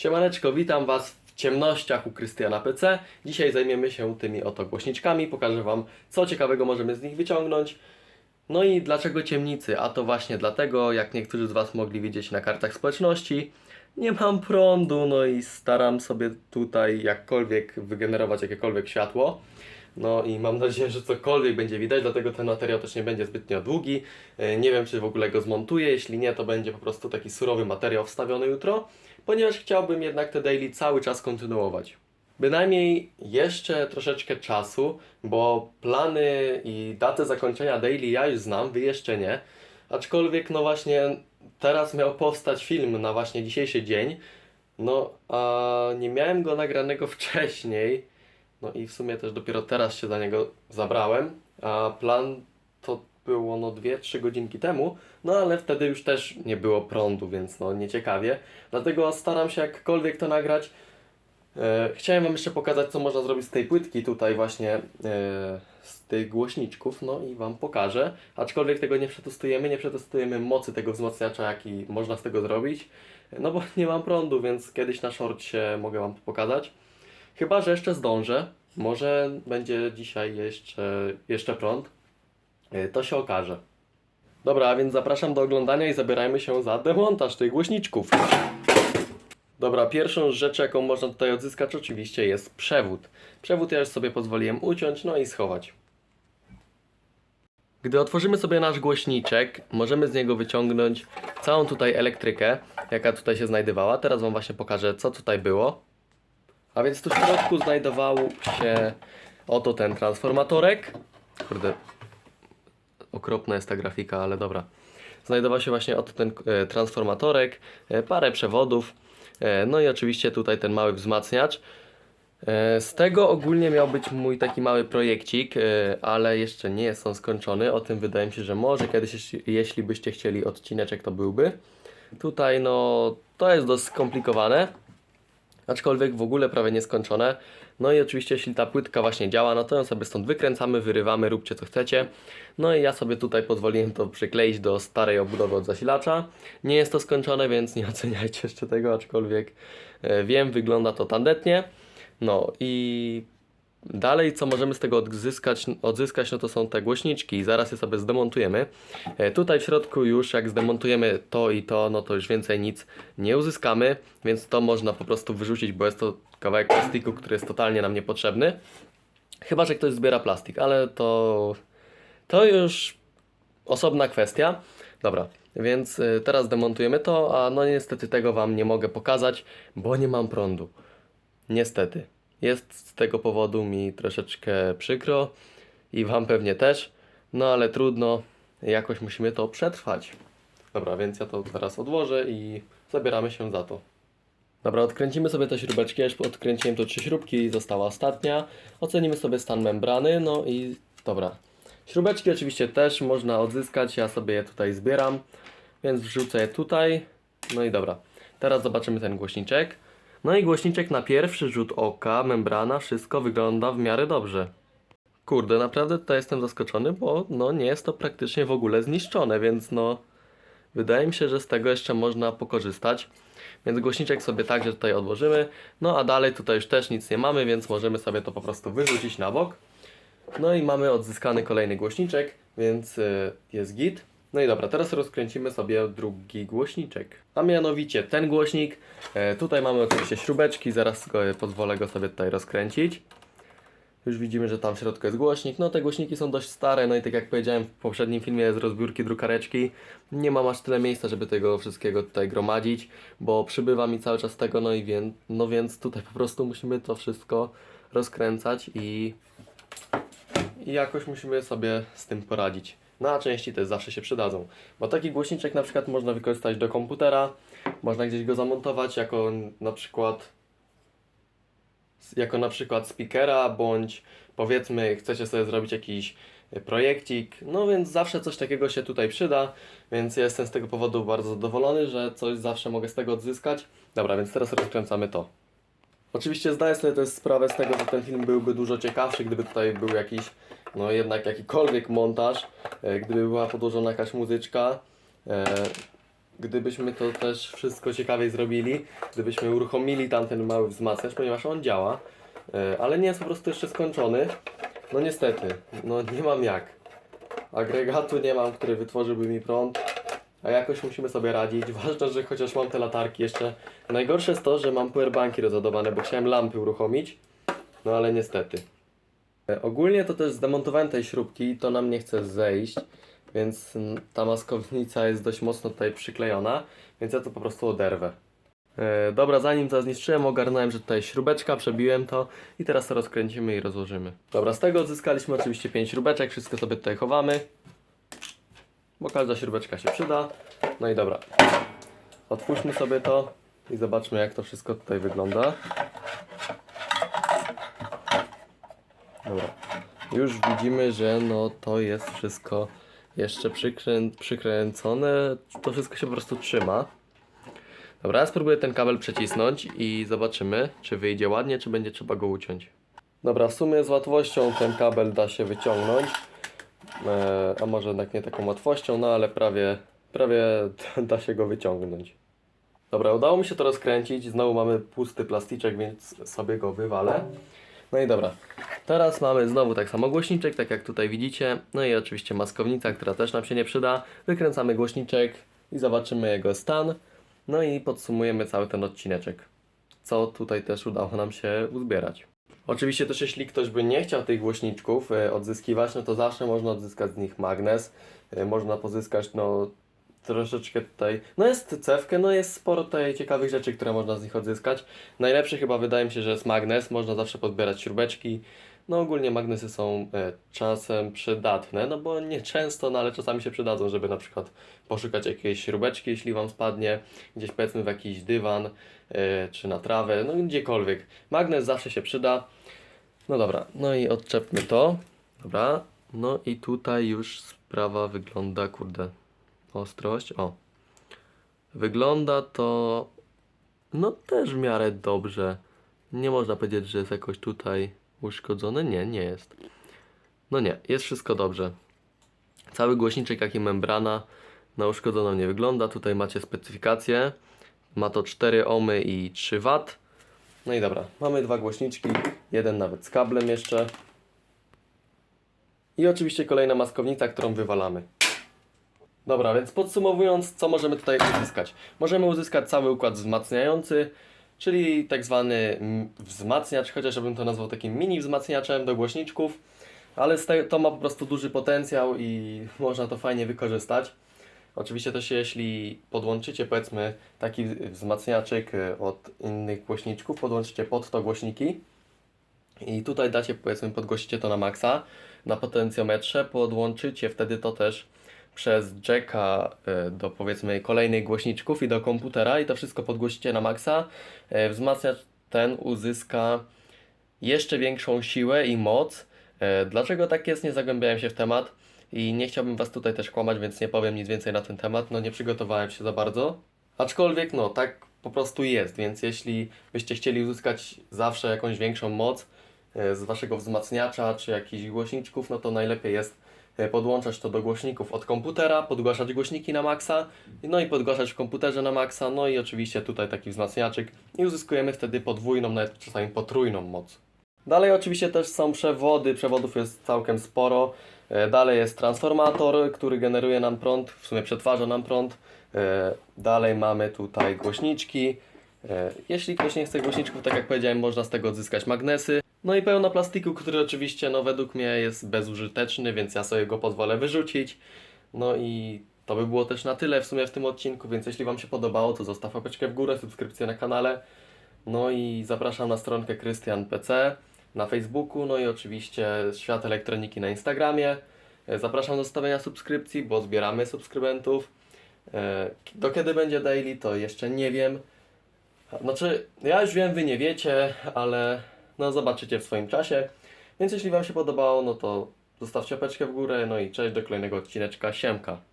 Siemaneczko, witam Was w ciemnościach u Krystiana PC. Dzisiaj zajmiemy się tymi oto głośniczkami. Pokażę Wam, co ciekawego możemy z nich wyciągnąć. No i dlaczego ciemnicy? A to właśnie dlatego, jak niektórzy z Was mogli widzieć na kartach społeczności, nie mam prądu, no i staram sobie tutaj jakkolwiek wygenerować jakiekolwiek światło. No i mam nadzieję, że cokolwiek będzie widać, dlatego ten materiał też nie będzie zbytnio długi. E, Nie wiem, czy w ogóle go zmontuję, jeśli nie, to będzie po prostu taki surowy materiał wstawiony jutro, ponieważ chciałbym jednak te daily cały czas kontynuować. Bynajmniej jeszcze troszeczkę czasu, bo plany i datę zakończenia daily ja już znam, wy jeszcze nie. Aczkolwiek, no właśnie, teraz miał powstać film na właśnie dzisiejszy dzień. No, a nie miałem go nagranego wcześniej. No i w sumie też dopiero teraz się za niego zabrałem. A plan to było no 2-3 godzinki temu. No ale wtedy już też nie było prądu, więc no nieciekawie. Dlatego staram się jakkolwiek to nagrać. E, chciałem Wam jeszcze pokazać, co można zrobić z tej płytki tutaj właśnie, e, z tych głośniczków, no i Wam pokażę. Aczkolwiek tego nie przetestujemy, nie przetestujemy mocy tego wzmacniacza, jaki można z tego zrobić. No bo nie mam prądu, więc kiedyś na shortcie mogę Wam to pokazać. Chyba, że jeszcze zdążę. Może będzie dzisiaj jeszcze, jeszcze prąd. E, To się okaże. Dobra, a więc zapraszam do oglądania i zabierajmy się za demontaż tych głośniczków. Dobra, pierwszą rzecz, jaką można tutaj odzyskać, oczywiście jest przewód. Przewód ja już sobie pozwoliłem uciąć, no i schować. Gdy otworzymy sobie nasz głośniczek, możemy z niego wyciągnąć całą tutaj elektrykę, jaka tutaj się znajdowała. Teraz Wam właśnie pokażę, co tutaj było. A więc tu w środku znajdował się oto ten transformatorek. Kurde, okropna jest ta grafika, ale dobra. Znajdował się właśnie oto ten e, transformatorek, e, parę przewodów, e, no i oczywiście tutaj ten mały wzmacniacz. Z tego ogólnie miał być mój taki mały projekcik, ale jeszcze nie jest on skończony. O tym wydaje mi się, że może kiedyś, jeśli byście chcieli odcineczek, to byłby. Tutaj no, to jest dość skomplikowane, aczkolwiek w ogóle prawie nieskończone. No i oczywiście, jeśli ta płytka właśnie działa, no to ją sobie stąd wykręcamy, wyrywamy, róbcie co chcecie. No i ja sobie tutaj pozwoliłem to przykleić do starej obudowy od zasilacza. Nie jest to skończone, więc nie oceniajcie jeszcze tego, aczkolwiek e, wiem, wygląda to tandetnie. No i dalej, co możemy z tego odzyskać, odzyskać, no to są te głośniczki i zaraz je sobie zdemontujemy. E, Tutaj w środku już jak zdemontujemy to i to, no to już więcej nic nie uzyskamy, więc to można po prostu wyrzucić, bo jest to kawałek plastiku, który jest totalnie nam niepotrzebny. Chyba, że ktoś zbiera plastik, ale to, to już osobna kwestia. Dobra, więc y, teraz demontujemy to, a no niestety tego Wam nie mogę pokazać, bo nie mam prądu. Niestety. Jest z tego powodu mi troszeczkę przykro i Wam pewnie też, no ale trudno, jakoś musimy to przetrwać. Dobra, więc ja to teraz odłożę i zabieramy się za to. Dobra, odkręcimy sobie te śrubeczki, już odkręciłem tu trzy śrubki, została ostatnia. Ocenimy sobie stan membrany, no i dobra. Śrubeczki oczywiście też można odzyskać, ja sobie je tutaj zbieram, więc wrzucę je tutaj. No i dobra, teraz zobaczymy ten głośniczek. No i głośniczek na pierwszy rzut oka, membrana, wszystko wygląda w miarę dobrze. Kurde, naprawdę tutaj jestem zaskoczony, bo no nie jest to praktycznie w ogóle zniszczone, więc no wydaje mi się, że z tego jeszcze można pokorzystać. Więc głośniczek sobie także tutaj odłożymy. No a dalej tutaj już też nic nie mamy, więc możemy sobie to po prostu wyrzucić na bok. No i mamy odzyskany kolejny głośniczek, więc y, jest git. No i dobra, teraz rozkręcimy sobie drugi głośniczek. A mianowicie ten głośnik. E, tutaj mamy oczywiście śrubeczki, zaraz go, pozwolę go sobie tutaj rozkręcić. Już widzimy, że tam w środku jest głośnik. No te głośniki są dość stare, no i tak jak powiedziałem w poprzednim filmie z rozbiórki drukareczki, nie mam aż tyle miejsca, żeby tego wszystkiego tutaj gromadzić, bo przybywa mi cały czas tego, no i wie, no więc tutaj po prostu musimy to wszystko rozkręcać i, i jakoś musimy sobie z tym poradzić. Na części też zawsze się przydadzą, bo taki głośniczek na przykład można wykorzystać do komputera, można gdzieś go zamontować jako na przykład jako na przykład speakera, bądź powiedzmy chcecie sobie zrobić jakiś projekcik, no więc zawsze coś takiego się tutaj przyda, więc jestem z tego powodu bardzo zadowolony, że coś zawsze mogę z tego odzyskać. Dobra, więc teraz rozkręcamy to. Oczywiście zdaję sobie też sprawę z tego, że ten film byłby dużo ciekawszy, gdyby tutaj był jakiś, no jednak jakikolwiek montaż, e, gdyby była podłożona jakaś muzyczka, e, gdybyśmy to też wszystko ciekawiej zrobili, gdybyśmy uruchomili tamten mały wzmacniacz, ponieważ on działa, e, ale nie jest po prostu jeszcze skończony. No niestety, no nie mam jak. Agregatu nie mam, który wytworzyłby mi prąd, a jakoś musimy sobie radzić. Ważne, że chociaż mam te latarki jeszcze. Najgorsze jest to, że mam powerbanki rozładowane, bo chciałem lampy uruchomić, no ale niestety. E, Ogólnie to też zdemontowałem tej śrubki to nam nie chce zejść, więc ta maskownica jest dość mocno tutaj przyklejona, więc ja to po prostu oderwę. E, dobra, zanim to zniszczyłem, ogarnąłem, że tutaj śrubeczka, przebiłem to i teraz to rozkręcimy i rozłożymy. Dobra, z tego odzyskaliśmy oczywiście 5 śrubeczek, wszystko sobie tutaj chowamy, bo każda śrubeczka się przyda. No i dobra, otwórzmy sobie to i zobaczmy jak to wszystko tutaj wygląda. Dobra. Już widzimy, że no to jest wszystko jeszcze przykrę... przykręcone. To wszystko się po prostu trzyma. Dobra, spróbuję ten kabel przecisnąć i zobaczymy, czy wyjdzie ładnie, czy będzie trzeba go uciąć. Dobra, w sumie z łatwością ten kabel da się wyciągnąć. E, a może jednak nie taką łatwością, no ale prawie, prawie da się go wyciągnąć. Dobra, udało mi się to rozkręcić. Znowu mamy pusty plasticzek, więc sobie go wywalę. No i dobra. Teraz mamy znowu tak samo głośniczek, tak jak tutaj widzicie. No i oczywiście maskownica, która też nam się nie przyda. Wykręcamy głośniczek i zobaczymy jego stan. No i podsumujemy cały ten odcineczek. Co tutaj też udało nam się uzbierać. Oczywiście też jeśli ktoś by nie chciał tych głośniczków e, odzyskiwać, no to zawsze można odzyskać z nich magnes. E, można pozyskać no troszeczkę tutaj, no jest cewkę, no jest sporo tutaj ciekawych rzeczy, które można z nich odzyskać. Najlepszy chyba wydaje mi się, że jest magnes, można zawsze podbierać śrubeczki. No ogólnie magnesy są e, czasem przydatne, no bo nie często, no ale czasami się przydadzą, żeby na przykład poszukać jakiejś śrubeczki, jeśli Wam spadnie, gdzieś powiedzmy w jakiś dywan, e, czy na trawę, no gdziekolwiek. Magnes zawsze się przyda. No dobra, no i odczepmy to. Dobra, no i tutaj już sprawa wygląda, kurde, ostrość, o. Wygląda to, no też w miarę dobrze. Nie można powiedzieć, że jest jakoś tutaj uszkodzone. Nie, nie jest. No nie, jest wszystko dobrze. Cały głośniczek, jak i membrana na uszkodzoną nie wygląda. Tutaj macie specyfikację. Ma to 4 ohmy i 3 W. No i dobra, mamy dwa głośniczki, jeden nawet z kablem jeszcze. I oczywiście kolejna maskownica, którą wywalamy. Dobra, więc podsumowując, co możemy tutaj uzyskać? Możemy uzyskać cały układ wzmacniający, czyli tak zwany wzmacniacz, chociaż ja bym to nazwał takim mini wzmacniaczem do głośniczków, ale to ma po prostu duży potencjał i można to fajnie wykorzystać. Oczywiście też jeśli podłączycie powiedzmy taki wzmacniaczek e, od innych głośniczków, podłączycie pod to głośniki i tutaj dacie powiedzmy podgłosicie to na maksa na potencjometrze, podłączycie wtedy to też przez jacka e, do powiedzmy kolejnych głośniczków i do komputera i to wszystko podgłosicie na maksa, e, wzmacniacz ten uzyska jeszcze większą siłę i moc. E, Dlaczego tak jest? Nie zagłębiałem się w temat i nie chciałbym Was tutaj też kłamać, więc nie powiem nic więcej na ten temat. No nie przygotowałem się za bardzo. Aczkolwiek no tak po prostu jest, więc jeśli byście chcieli uzyskać zawsze jakąś większą moc z Waszego wzmacniacza czy jakichś głośniczków, no to najlepiej jest podłączać to do głośników od komputera, podgłaszać głośniki na maksa, no i podgłaszać w komputerze na maksa, no i oczywiście tutaj taki wzmacniaczyk i uzyskujemy wtedy podwójną, nawet czasami potrójną moc. Dalej oczywiście też są przewody, przewodów jest całkiem sporo. E, Dalej jest transformator, który generuje nam prąd, w sumie przetwarza nam prąd. E, Dalej mamy tutaj głośniczki. E, Jeśli ktoś nie chce głośniczków, tak jak powiedziałem, można z tego odzyskać magnesy. No i pełno plastiku, który oczywiście no według mnie jest bezużyteczny, więc ja sobie go pozwolę wyrzucić. No i to by było też na tyle w sumie w tym odcinku, więc jeśli Wam się podobało, to zostaw łapeczkę w górę, subskrypcję na kanale. No i zapraszam na stronkę Krystian PC na Facebooku, no i oczywiście Świat Elektroniki na Instagramie. E, Zapraszam do zostawienia subskrypcji, bo zbieramy subskrybentów. E, Do kiedy będzie daily, to jeszcze nie wiem. Znaczy, ja już wiem, wy nie wiecie, ale no zobaczycie w swoim czasie. Więc jeśli Wam się podobało, no to zostawcie łapeczkę w górę, no i cześć do kolejnego odcineczka. Siemka.